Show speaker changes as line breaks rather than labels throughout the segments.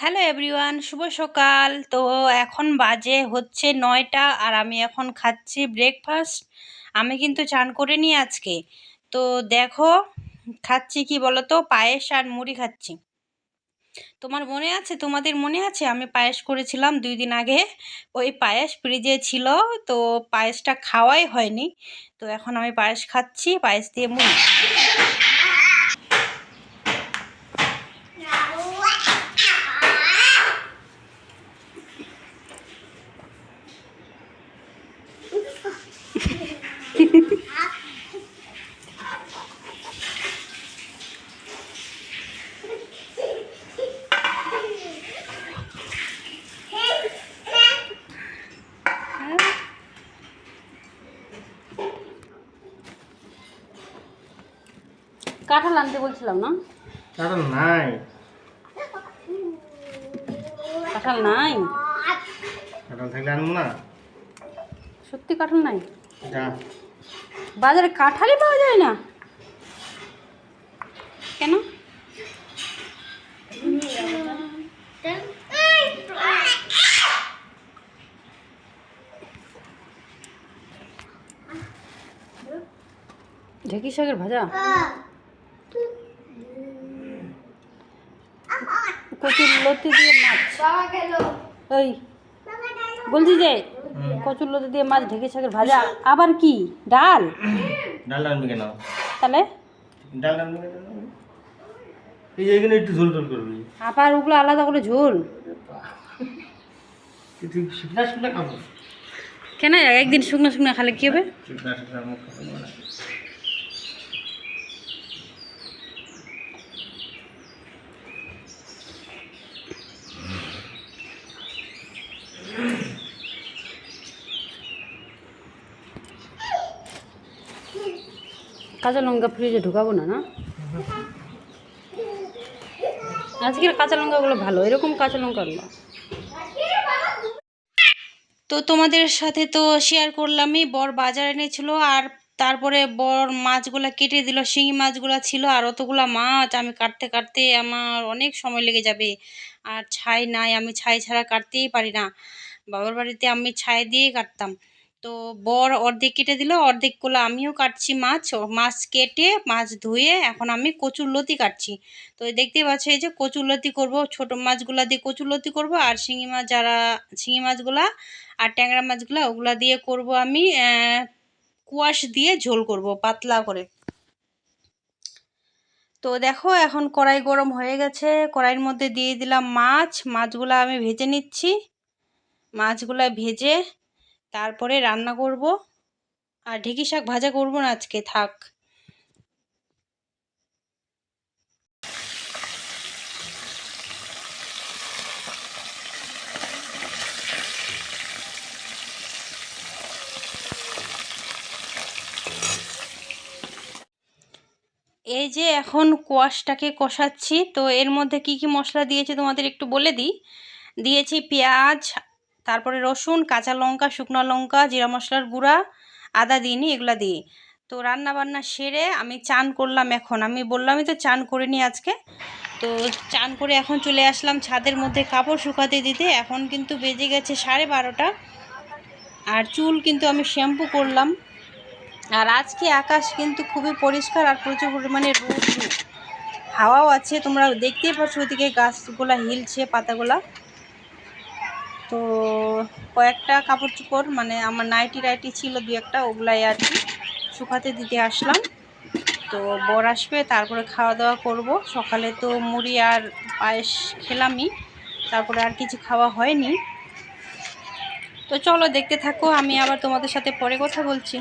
Hello everyone শুভ সকাল। তো এখন বাজে হচ্ছে নয়টা আর আমি এখন খাচ্ছি ব্রেকফাস্ট আমি কিন্তু চান করে আজকে। তো দেখো, খাচ্ছি কি বলো তো পায়েস আর মুড়ি খাচ্ছি। তোমার মনে আছে? তোমাদের মনে আছে? আমি পায়েস করেছিলাম দুই দিন আগে। ওই পায়েস ফ্রিজে ছিল, তো পায়েসটা খাওয়াই হয়নি। তো এখন আমি পায়েস খাচ্ছি, পায়েস দিয়ে মুড়ি। কাঁঠাল আনতে বলছিলাম না?
কারণ নাই।
কাঁঠাল নাই?
কারণ থাকলে আনব না।
সত্যি কাঁঠাল নাই? বাজারে কাঁঠালই পাওয়া যায় না। কেন? ঢেকি শাকের ভাজা কচুর লতি দিয়ে মাছ। ওই বলছি যে কচুর লতি দিয়ে মাছ ঢেকি শাকের ভাজা আবার কি? ডাল?
ডাল আনবি কেন?
তাহলে?
ডাল আনবি কেন? এই এখানে একটু ঝোল টোল করবি।
আবার ওগুলো আলাদা করে ঝোল। কেন একদিন শুকনো শুকনো খালে কি হবে
শুকনা শুকনা মুখ খাব না
কাঁচা লঙ্কা ফ্রিজে ঢুকাবো না না? আজকের কাঁচা লঙ্কাগুলো ভালো, এরকম কাঁচা লঙ্কা না তো তোমাদের সাথে তো শেয়ার করলামই, বর বাজার এনেছিল আর তারপরে বর মাছগুলা কেটে দিল, শিঙি মাছগুলা ছিল আর অতগুলা মাছ আমি কাটতে কাটতে আমার অনেক সময় লেগে যাবে। আর ছাই নাই, আমি ছাই ছাড়া কাটতেই পারি না। বাবার বাড়িতে আমি ছাই দিয়েই কাটতাম। তো বর অর্ধেক কেটে দিল অর্ধেকগুলো আমিও কাটছি মাছ মাছ কেটে মাছ ধুয়ে এখন আমি কচুর লতি কাটছি। তো এই দেখতেই পাচ্ছ, এই যে কচুর লতি করব, ছোটো মাছগুলা দিয়ে কচুর লতি করব, আর শিঙি মাছ যারা, শিঙি মাছগুলা আর ট্যাংরা মাছগুলা, ওগুলা দিয়ে করব আমি কুয়াশ দিয়ে ঝোল করব, পাতলা করে। তো দেখো, এখন কড়াই গরম হয়ে গেছে, কড়াইয়ের মধ্যে দিয়ে দিলাম মাছ, মাছগুলা আমি ভেজে নিচ্ছি। মাছগুলা ভেজে তারপরে রান্না করব। আর ঢেঁকি শাক ভাজা করব না আজকে, থাক। এই যে এখন কোয়াশটাকে কষাচ্ছি, তো এর মধ্যে কি কি মশলা দিয়েছি তোমাদের একটু বলে দিই। দিয়েছি পেঁয়াজ তারপরে রসুন, কাঁচা লঙ্কা, শুকনো লঙ্কা, জিরা মশলার গুঁড়া, আদা দিইনি, এগুলো দিই। তো রান্না বান্না সেরে আমি চান করলাম এখন। আমি বললামই তো চান করে নি আজকে। তো চান করে এখন চলে আসলাম ছাদের মধ্যে কাপড় শুকাতে দিতে। এখন কিন্তু বেজে গেছে সাড়ে বারোটা। আর চুল কিন্তু আমি শ্যাম্পু করলাম। আর আজকে আকাশ কিন্তু খুবই পরিষ্কার আর প্রচুর পরিমাণে রোদ হাওয়াও আছে, তোমরা দেখতেই পাচ্ছ ওইদিকে গাছগুলা হিলছে, পাতাগুলা। তো কয়েকটা কাপড় চোপড় মানে আমার নাইটি রাইটি ছিল দু একটা, ওগুলাই আর কি শুকাতে দিতে আসলাম। তো বর আসবে, তারপরে খাওয়া দাওয়া করব। সকালে তো মুড়ি আর পায়েস খেলামই, তারপরে আর কিছু খাওয়া হয়নি। তো চলো দেখতে থাকো, আমি আবার তোমাদের সাথে পরে কথা বলছি।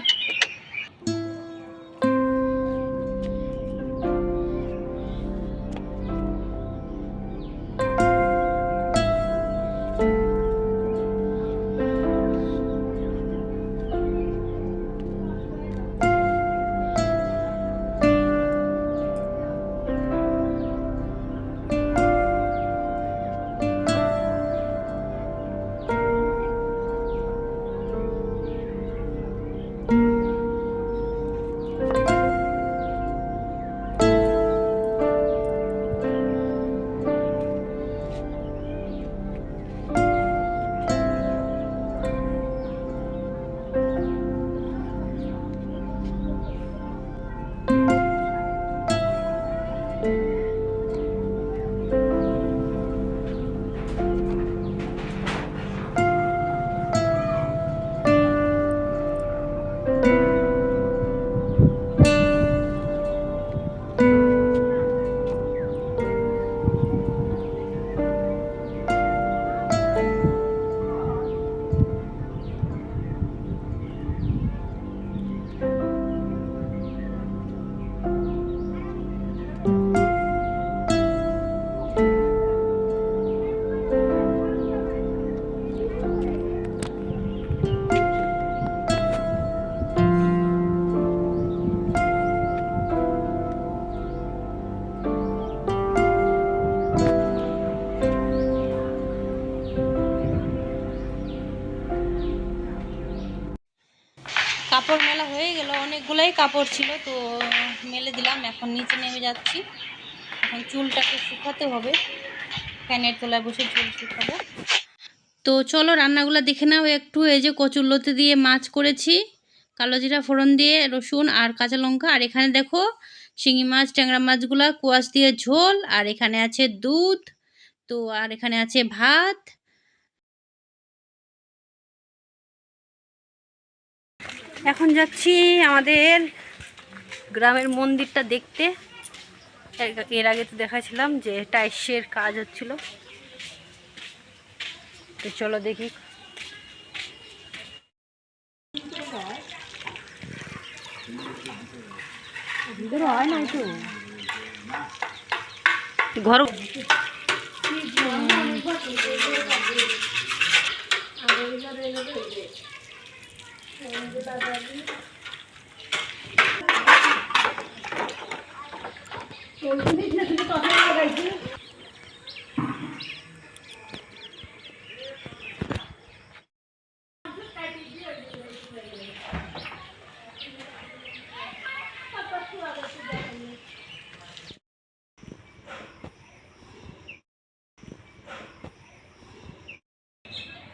কাপড় ছিল, তো মেলে দিলাম, এখন নিচে নেমে যাচ্ছি। এখন চুলটাকে শুকাতে হবে। ফ্যানের তলায় বসে চুল শুকাবো। তো চলো, রান্নাগুলো দেখে নাও একটু। এই যে কচুরলতি দিয়ে মাছ করেছি, কালো জিরা ফোড়ন দিয়ে, রসুন আর কাঁচা লঙ্কা। আর এখানে দেখো, শিঙি মাছ, ট্যাংরা মাছগুলা, কুয়াশ দিয়ে ঝোল। আর এখানে আছে দুধ। তো আর এখানে আছে ভাত। এখন যাচ্ছি আমাদের গ্রামের মন্দিরটা দেখতে। এর- আগে তো দেখাছিলাম যে টাইসের কাজ হচ্ছিল। তো চলো দেখি। ঘর সবজি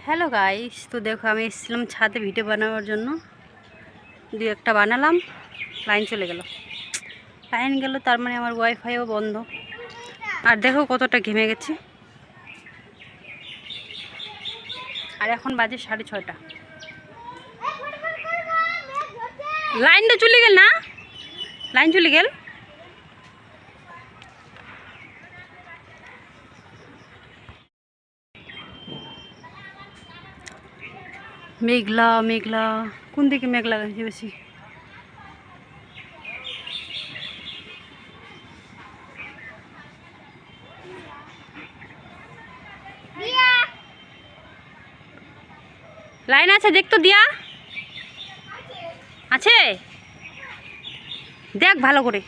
হ্যালো গাইস তো দেখো, আমি এসেছিলাম ছাদে ভিডিও বানাবার জন্য। দু একটা বানালাম, লাইন চলে গেল। লাইন গেল, তার মানে আমার ওয়াইফাইও বন্ধ। আর দেখো কতটা ঘেমে গেছে। আর এখন বাজে সাড়ে ছয়টা। লাইনটা চলে গেল না? লাইন চলে গেল? মেঘলা মেঘলা। কোন দিকে মেঘলা গেছে বেশি? লাইন আছে দেখ তো দিয়া। আছে? দেখ ভালো করে।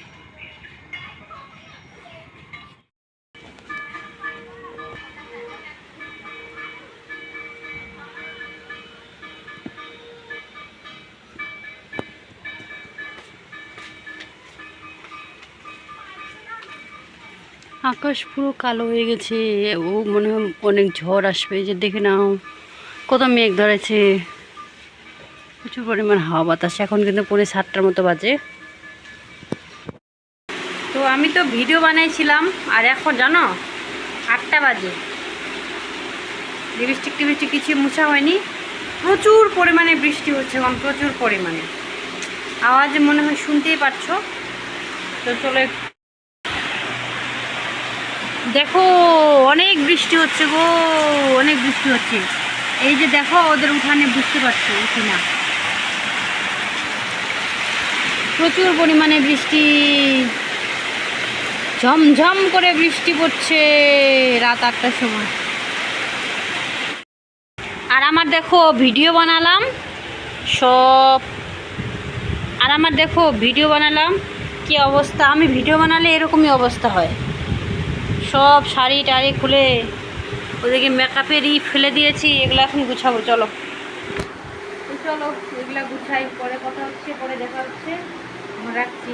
আকাশ পুরো কালো হয়ে গেছে। ও মনে হয় অনেক ঝড় আসবে, যে দেখে নাও, কত মেঘ ধরেছে। প্রচুর পরিমাণ হাওয়া বাতাস, এখন কিন্তু পৌনে সাতটার মতো বাজে। তো আমি তো ভিডিও বানাইছিলাম, আর এখন জানো, আটটা বাজে। লিপস্টিক টিপস্টিক কিছু মুছা হয়নি। প্রচুর পরিমাণে বৃষ্টি হচ্ছে, এখন প্রচুর পরিমাণে। আওয়াজ মনে হয় শুনতেই পাচ্ছ তো চলো দেখো, অনেক বৃষ্টি হচ্ছে গো, অনেক বৃষ্টি হচ্ছে। এই যে দেখো, ওদের উঠানে বুঝতে পারছ কিনা প্রচুর পরিমাণে বৃষ্টি। ঝমঝম করে বৃষ্টি পড়ছে রাত আটটার সময়। আর আমার দেখো, ভিডিও বানালাম, সব। আর আমার দেখো, ভিডিও বানালাম, কি অবস্থা? আমি ভিডিও বানালে এরকমই অবস্থা হয়। সব শাড়ি টাড়ি খুলে ওদিকে মেকআপেরই ফেলে দিয়েছি, এগুলো এখন গুছাবো, চলো। চলো, এগুলো গুছাই, পরে কথা হচ্ছে, পরে দেখা হচ্ছে। রাখছি।